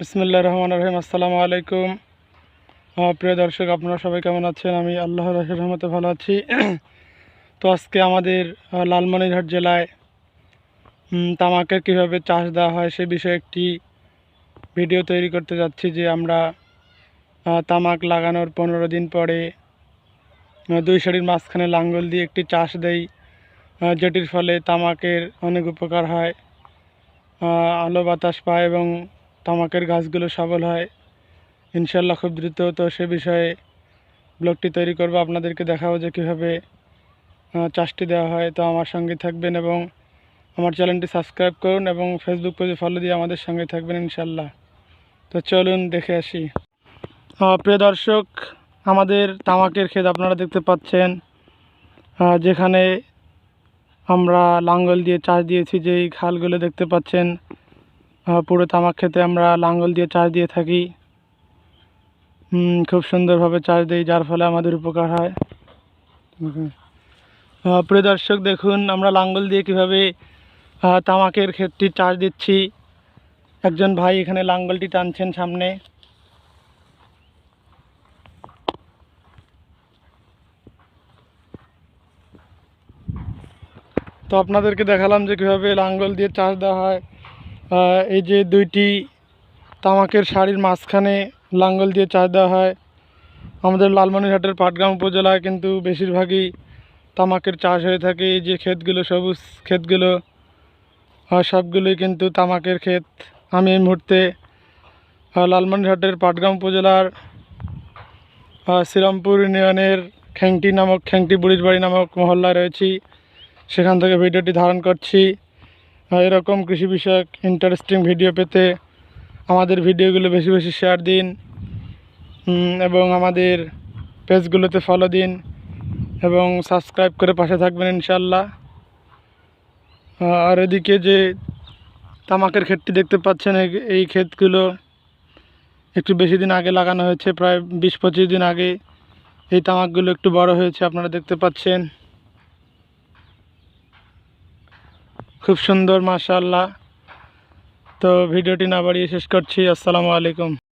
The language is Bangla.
বিসমুল্লাহ রহমান রহিম। আসসালামু আলাইকুম। প্রিয় দর্শক, আপনারা সবাই কেমন আছেন? আমি আল্লাহ রহের রহমতে ভালো আছি। তো আজকে আমাদের লালমনিরহাট জেলায় তামাকের কীভাবে চাষ দেওয়া হয় সে বিষয়ে একটি ভিডিও তৈরি করতে যাচ্ছি যে আমরা তামাক লাগানোর পনেরো দিন পরে দুই সারির মাঝখানে লাঙ্গল দিয়ে একটি চাষ দেই। যেটির ফলে তামাকের অনেক উপকার হয়। আলো বাতাস পায় এবং তামাকের গাছগুলো সবল হয়। ইনশাল্লাহ খুব দ্রুত তো সে বিষয়ে ব্লগটি তৈরি করব। আপনাদেরকে দেখাবো যে কীভাবে চাষটি দেওয়া হয়। তো আমার সঙ্গে থাকবেন এবং আমার চ্যানেলটি সাবস্ক্রাইব করুন এবং ফেসবুক পেজে ফলো দিয়ে আমাদের সঙ্গে থাকবেন ইনশাল্লাহ তো চলুন দেখে আসি। প্রিয় দর্শক, আমাদের তামাকের ক্ষেত আপনারা দেখতে পাচ্ছেন। যেখানে আমরা লাঙ্গল দিয়ে চাষ দিয়েছি, যেই খালগুলো দেখতে পাচ্ছেন। পুরো তামাক খেতে আমরা লাঙ্গল দিয়ে চাষ দিয়ে থাকি। খুব সুন্দরভাবে চাষ দিই, যার ফলে আমাদের উপকার হয়। প্রিয় দর্শক, দেখুন, আমরা লাঙ্গল দিয়ে কীভাবে তামাকের ক্ষেতটি চাষ দিচ্ছি। একজন ভাই এখানে লাঙ্গলটি টানছেন সামনে। তো আপনাদেরকে দেখালাম যে কীভাবে লাঙ্গল দিয়ে চাষ দেওয়া হয়। এই যে দুইটি তামাকের শাড়ির মাঝখানে লাঙ্গল দিয়ে চাষ দেওয়া হয়। আমাদের লালমনিরহাটের পাটগ্রাম উপজেলায় কিন্তু বেশিরভাগই তামাকের চাষ হয়ে থাকে। এই যে ক্ষেতগুলো সবুজ ক্ষেতগুলো সবগুলোই কিন্তু তামাকের ক্ষেত। আমি এই মুহূর্তে লালমনিরহাটের পাটগ্রাম উপজেলার শ্রীরামপুর ইউনিয়নের খ্যাংটি নামক খ্যাংটি বুড়ির বাড়ি নামক মহল্লায় রয়েছি। সেখান থেকে ভিডিওটি ধারণ করছি। এরকম কৃষি বিষয়ক ইন্টারেস্টিং ভিডিও পেতে আমাদের ভিডিওগুলো বেশি বেশি শেয়ার দিন এবং আমাদের পেজগুলোতে ফলো দিন, এবং সাবস্ক্রাইব করে পাশে থাকবেন ইনশাল্লাহ আর এদিকে যে তামাকের ক্ষেতটি দেখতে পাচ্ছেন, এই- এই ক্ষেতগুলো একটু বেশি দিন আগে লাগানো হয়েছে, প্রায় বিশ পঁচিশ দিন আগে। এই তামাকগুলো একটু বড় হয়েছে, আপনারা দেখতে পাচ্ছেন। খুব সুন্দর মাশাল্লাহ তো ভিডিওটি না বাড়িয়ে শেষ করছি। আসসালামু আলাইকুম।